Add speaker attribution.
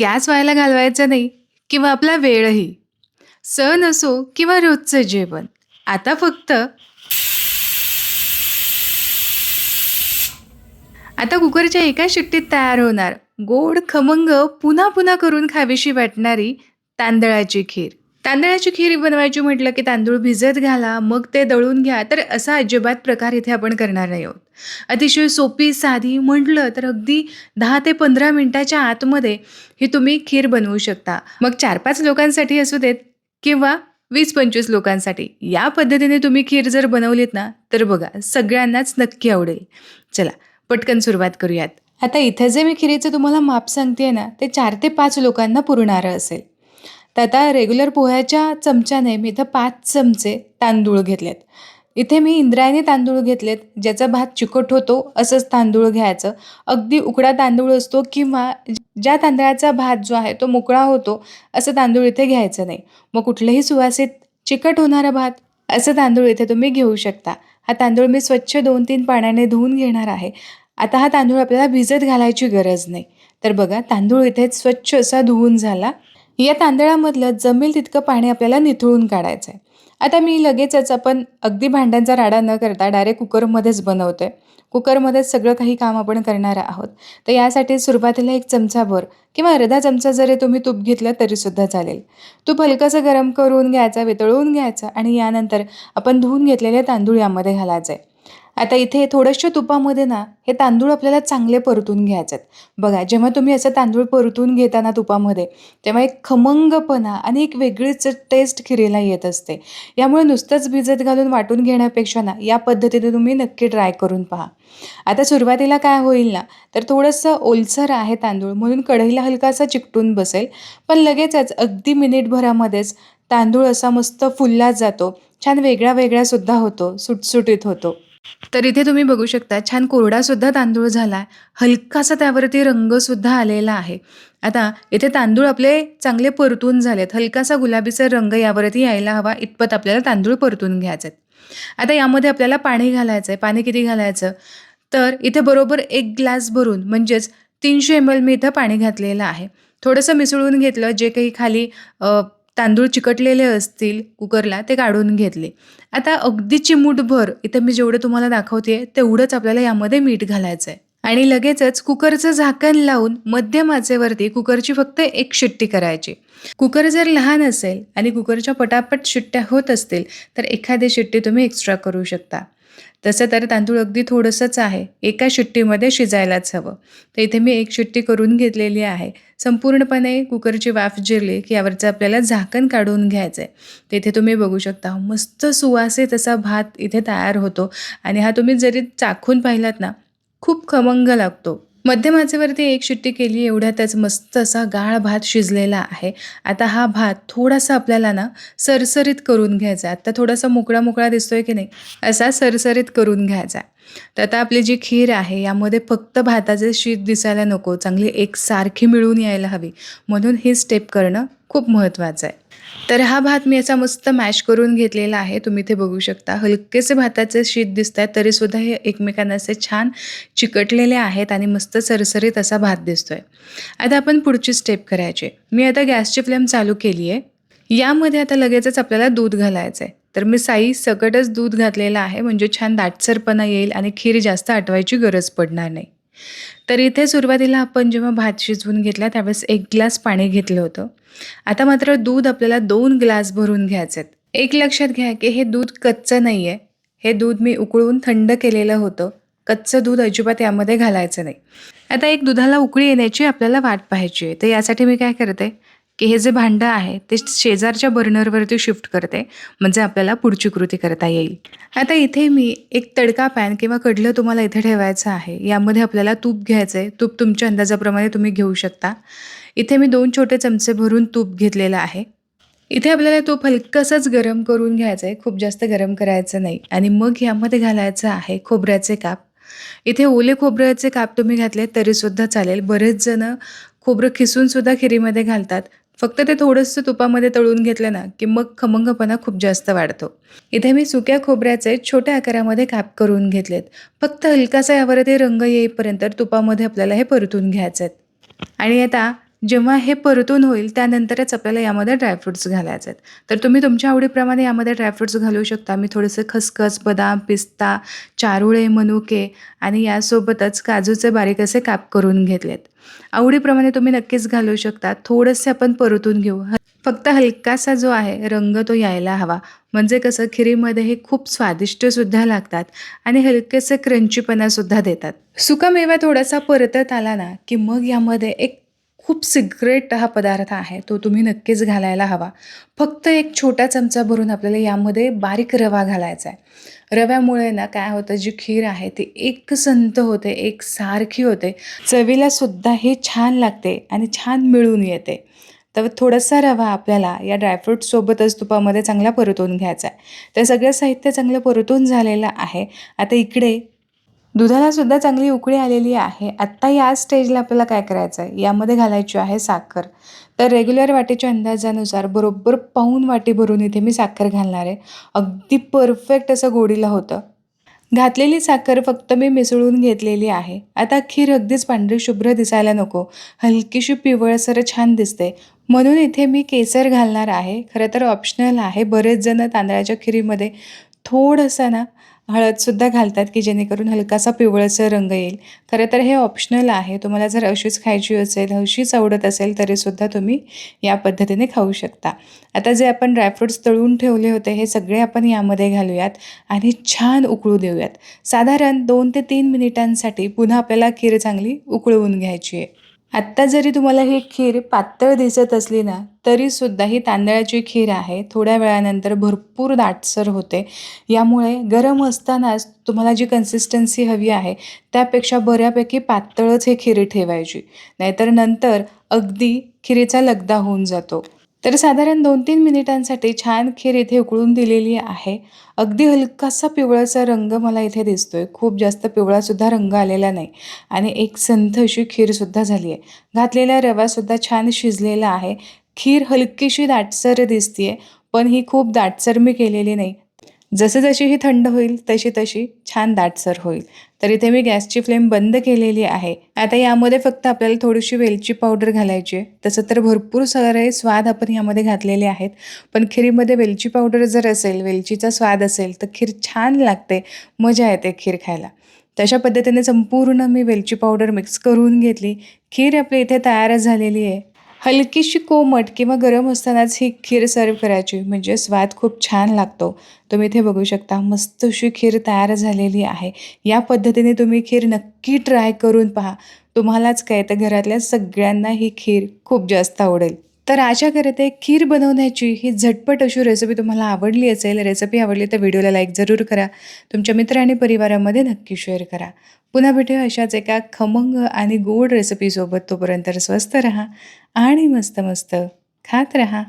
Speaker 1: Gas व्हायला घालवायचा नाही किंवा आपला वेळही. सण असो किंवा रोजचं जेवण. आता फक्त आता कुकरच्या एका शिट्टीत तयार होणार गोड, खमंग, पुन्हा-पुन्हा करून खावीशी वाटणारी तांदळाची खीर. तांदळाची खीर बनवायची म्हटलं की तांदूळ भिजत घाला, मग ते दळून घ्या, तर असा अजिबात प्रकार इथे आपण करणार नाही आहोत. अतिशय सोपी, साधी म्हटलं तर अगदी दहा ते पंधरा मिनटाच्या आतमध्ये ही तुम्ही खीर बनवू शकता. मग 4-5 लोकांसाठी असू देत किंवा 20-25 लोकांसाठी. या पद्धतीने तुम्ही खीर जर बनवलीत ना, तर बघा सगळ्यांनाच नक्की आवडेल. चला पटकन सुरुवात करूयात. आता इथं जे मी खिरीचं तुम्हाला माप सांगते ना, ते चार ते पाच लोकांना पुरणारं असेल. तर आता रेग्युलर पोह्याच्या चमच्याने मी इथं पाच चमचे तांदूळ घेतलेत. इथे मी इंद्रायणी तांदूळ घेतलेत. ज्याचा भात चिकट होतो असंच तांदूळ घ्यायचं. अगदी उकडा तांदूळ असतो किंवा ज्या तांदळाचा भात जो आहे तो मोकळा होतो असं तांदूळ इथे घ्यायचं नाही. मग कुठलंही सुवासित चिकट होणारा भात असं तांदूळ इथे तुम्ही घेऊ शकता. हा तांदूळ मी स्वच्छ 2-3 पाण्याने धुवून घेणार आहे. आता हा तांदूळ आपल्याला भिजत घालायची गरज नाही. तर बघा तांदूळ इथे स्वच्छ असा धुवून झाला. या तांदळामधलं जमेल तितकं पाणी आपल्याला निथळून काढायचं आहे. आता मी लगेचच आपण अगदी भांड्यांचा राडा न करता डायरेक्ट कुकरमध्येच बनवतो आहे कुकरमध्येच सगळं काही काम आपण करणार आहोत. तर यासाठी सुरुवातीला एक चमचाभर किंवा अर्धा चमचा जरी तुम्ही तूप घेतलं तरीसुद्धा चालेल. तूप हलकंसं गरम करून घ्यायचं, वितळून घ्यायचं आणि यानंतर आपण धुवून घेतलेले तांदूळ यामध्ये घालायचं आहे आता इथे थोड्याशा तुपामध्ये ना हे तांदूळ आपल्याला चांगले परतून घ्यायचे आहेत. बघा जेव्हा तुम्ही असं तांदूळ परतून घेताना तुपामध्ये, तेव्हा एक खमंगपणा आणि एक वेगळीच टेस्ट खिरीला येत असते. यामुळे नुसतंच भिजत घालून वाटून घेण्यापेक्षा ना या पद्धतीने तुम्ही नक्की ट्राय करून पहा. आता सुरुवातीला काय होईल ना, तर थोडंसं ओलसर आहे तांदूळ म्हणून कढईला हलकासा चिकटून बसेल. पण लगेचच अगदी मिनिटभरामध्येच तांदूळ असा मस्त फुलला जातो. छान वेगळा वेगळासुद्धा होतो, सुटसुटीत होतो. तर इथे तुम्ही बघू शकता छान कोरडासुद्धा तांदूळ झाला आहे हलकासा त्यावरती रंगसुद्धा आलेला आहे. आता इथे तांदूळ आपले चांगले परतून झालेत. हलकासा गुलाबीचा रंग यावरती यायला हवा इतपत आपल्याला तांदूळ परतून घ्यायचे आहेत. आता यामध्ये आपल्याला पाणी घालायचं आहे. पाणी किती घालायचं? तर इथे बरोबर एक ग्लास भरून म्हणजेच तीनशे एम-एल मी इथं पाणी घातलेलं आहे. थोडंसं मिसळून घेतलं. जे काही खाली तांदूळ चिकटलेले असतील कुकरला ते काढून घेतले. आता अगदी चिमूटभर इथं मी जेवढं तुम्हाला दाखवते तेवढंच आपल्याला यामध्ये मीठ घालायचं आहे. आणि लगेचच कुकरचं झाकण लावून मध्यम आचेवरती कुकरची फक्त एक शिट्टी करायची. कुकर जर लहान असेल आणि कुकरच्या पटापट शिट्ट्या होत असतील, तर एखादी शिट्टी तुम्ही एक्स्ट्रा करू शकता. तसं तर तांदूळ अगदी थोडंसंच आहे. एका शिट्टीमध्ये शिजायलाच हवं. तर इथे मी एक शिट्टी करून घेतलेली आहे. संपूर्णपणे कुकरची वाफ जिरली की यावरचं आपल्याला झाकण काढून घ्यायचं आहे. तिथे तुम्ही बघू शकता मस्त सुवासे तसा भात इथे तयार होतो आणि हा तुम्ही जरी चाखून पाहिलात ना, खूप खमंग लागतो. मध्यम आचेवरती 1 शिट्टी केली एवढ्यातच मस्त असा गाळ भात शिजलेला आहे. आता हा भात थोडासा आपल्याला ना सरसरीत करून घ्यायचा आहे. आता थोडासा मोकळा-मोकळा दिसतोय की नाही, असा सरसरीत करून घ्यायचा आहे. तर आता आपली जी खीर आहे यामध्ये फक्त भाताचे शीत दिसायला नको, चांगली एकसारखी मिळून यायला हवी. म्हणून ही स्टेप करणं खूप महत्त्वाचं आहे. तर हा भात मी असा मस्त मॅश करून घेतलेला आहे. तुम्ही इथे बघू शकता हलकेसे भाताचे शीत दिसत दिसतायत तरीसुद्धा हे एकमेकांना असे छान चिकटलेले आहेत आणि मस्त सरसरीत असा भात दिसतोय. आता आपण पुढची स्टेप करायची. मी आता गॅसची फ्लेम चालू केली आहे. यामध्ये आता लगेचच आपल्याला दूध घालायचं आहे. तर मी साई सकटच दूध घातलेलं आहे म्हणजे छान दाटसरपणा येईल आणि खीर जास्त आटवायची गरज पडणार नाही. तर इथे सुरुवातीला आपण जेव्हा भात शिजवून घेतला त्यावेळेस एक ग्लास पाणी घेतलं होतं. आता मात्र दूध आपल्याला दोन ग्लास भरून घ्यायचे आहेत. एक लक्षात घ्या की हे दूध कच्चं नाही आहे. हे दूध मी उकळून थंड केलेलं होतं. कच्चं दूध अजिबात यामध्ये घालायचं नाही. आता एक दुधाला उकळी येण्याची आपल्याला वाट पाहायची आहे. तर यासाठी मी काय करते, की हे जे भांडं आहे ते शेजारच्या बर्नरवरती शिफ्ट करते. म्हणजे आपल्याला पुढची कृती करता येईल. आता इथे मी एक तडका पॅन किंवा कडलं तुम्हाला इथे ठेवायचं आहे. यामध्ये आपल्याला तूप घ्यायचं आहे. तूप तुमच्या अंदाजाप्रमाणे तुम्ही घेऊ शकता. इथे मी दोन छोटे चमचे भरून तूप घेतलेलं आहे. इथे आपल्याला तूप हलकंसंच गरम करून घ्यायचं आहे. खूप जास्त गरम करायचं नाही आणि मग यामध्ये घालायचं आहे खोबऱ्याचे काप. इथे ओले खोबऱ्याचे काप तुम्ही घातले तरीसुद्धा चालेल. बरेच जणं खोबरं खिसूनसुद्धा खिरीमध्ये घालतात. फक्त ते थोडंसं तुपामध्ये तळून घेतलं ना, की मग खमंगपणा खूप जास्त वाढतो. इथे मी सुक्या खोबऱ्याचे छोट्या आकारामध्ये काप करून घेतलेत. फक्त हलकासा यावर ते रंग येईपर्यंत तुपामध्ये आपल्याला हे परतून घ्यायचं आहेत. आणि आता जेव्हा हे परतून होईल त्यानंतरच आपल्याला यामध्ये ड्रायफ्रुट्स घालायचे आहेत तर तुम्ही तुमच्या आवडीप्रमाणे यामध्ये ड्रायफ्रुट्स घालू शकता. मी थोडेसे खसखस बदाम पिस्ता चारुळे मनुके आणि यासोबतच काजूचे बारीक असे काप करून घेतलेत. आवडीप्रमाणे तुम्ही नक्कीच घालू शकता. थोडंसे आपण परतून घेऊ. फक्त हलकासा जो आहे रंग तो यायला हवा. म्हणजे कसं खिरीमध्ये हे खूप स्वादिष्टसुद्धा लागतात आणि हलकेसे क्रंचीपणासुद्धा देतात. सुकामेवा थोडासा परतत आला ना की मग यामध्ये एक खूप सिक्रेट हा पदार्थ आहे तो तुम्ही नक्कीच घालायला हवा. फक्त एक छोटा चमचा भरून आपल्याला यामध्ये बारीक रवा घालायचा आहे. रव्यामुळे ना काय होतं जी खीर आहे ती एक संत होते एक सारखी होते. चवीला सुद्धा हे छान लागते आणि छान मिळून येते. तर थोडासा रवा आपल्याला या ड्रायफ्रूटसोबतच तुपामध्ये चांगला परतून घ्यायचा आहे. तर सगळं साहित्य चांगलं परतून झालेलं आहे. आता इकडे दुधाला सुद्धा चांगली उकळी आलेली आहे. आत्ता या स्टेजला आपल्याला काय करायचं आहे यामध्ये घालायची आहे साखर. तर रेग्युलर वाटीच्या अंदाजानुसार बरोबर पाऊन वाटी भरून इथे मी साखर घालणार आहे. अगदी परफेक्ट असं गोडीला होतं. घातलेली साखर फक्त मी मिसळून घेतलेली आहे. आता खीर अगदीच पांढरी शुभ्र दिसायला नको. हलकीशी पिवळसर छान दिसते. म्हणून इथे मी केसर घालणार आहे. खरं तर ऑप्शनल आहे. बरेच जण तांदळाच्या खिरीमध्ये थोडंसं ना हळदसुद्धा घालतात की जेणेकरून हलकासा पिवळसर रंग येईल. खरं तर हे ऑप्शनल आहे. तुम्हाला जर अशीच खायची असेल हशीच आवडत असेल तरीसुद्धा तुम्ही या पद्धतीने खाऊ शकता. आता जे आपण ड्रायफ्रुट्स तळून ठेवले होते हे सगळे आपण यामध्ये घालूयात आणि छान उकळू देऊयात. साधारण दोन ते तीन मिनिटांसाठी पुन्हा आपल्याला खीर चांगली उकळवून घ्यायची आहे. आत्ता जरी तुम्हाला ही खीर पातळ दिसत असली ना तरीसुद्धा ही तांदळाची खीर आहे. थोड्या वेळानंतर भरपूर दाटसर होते. यामुळे गरम असतानाच तुम्हाला जी कन्सिस्टन्सी हवी आहे त्यापेक्षा बऱ्यापैकी पातळच हे खीर ठेवायची. नाहीतर नंतर अगदी खिरीचा लगदा होऊन जातो. तर साधारण दोन तीन मिनिटांसाठी छान खीर इथे उकळून दिलेली आहे. अगदी हलकासा पिवळाचा रंग मला इथे दिसतोय. खूप जास्त पिवळासुद्धा रंग आलेला नाही आणि एक संथ अशी खीरसुद्धा झाली आहे. घातलेला रवासुद्धा छान शिजलेला आहे. खीर हलकीशी दाटसर दिसतीये पण ही खूप दाटसर मी केलेली नाही. जसं जशी ही थंड होईल तशी तशी छान दाटसर होईल. तर इथे मी गॅसची फ्लेम बंद केलेली आहे. आता यामध्ये फक्त आपल्याला थोडीशी वेलची पावडर घालायची आहे. तसं तर भरपूर सारे स्वाद आपण यामध्ये घातलेले आहेत. पण खिरीमध्ये वेलची पावडर जर असेल वेलचीचा स्वाद असेल तर खीर छान लागते. मजा येते खीर खायला. तशा पद्धतीने संपूर्ण मी वेलची पावडर मिक्स करून घेतली. खीर आपली इथे तयार झालेली आहे. हलकीशी कोमट किंवा गरम असतानाच ही खीर सर्व करायची. म्हणजे स्वाद खूप छान लागतो. तुम्ही इथे बघू शकता मस्त अशी खीर तयार झालेली आहे. या पद्धतीने तुम्ही खीर नक्की ट्राय करून पहा. तुम्हालाच काय तर घरातल्या सगळ्यांना ही खीर खूप जास्त आवडेल. तर आशा करते खीर बनवण्याची ही झटपट अशी रेसिपी तुम्हाला आवडली असेल रेसिपी आवडली तर व्हिडिओला लाईक जरूर करा. तुमच्या मित्र आणि परिवारामध्ये नक्की शेअर करा. पुन्हा भेटूया अशाच एका खमंग आणि गोड रेसिपीसोबत तोपर्यंत स्वस्त रहा आणि मस्त मस्त खात रहा.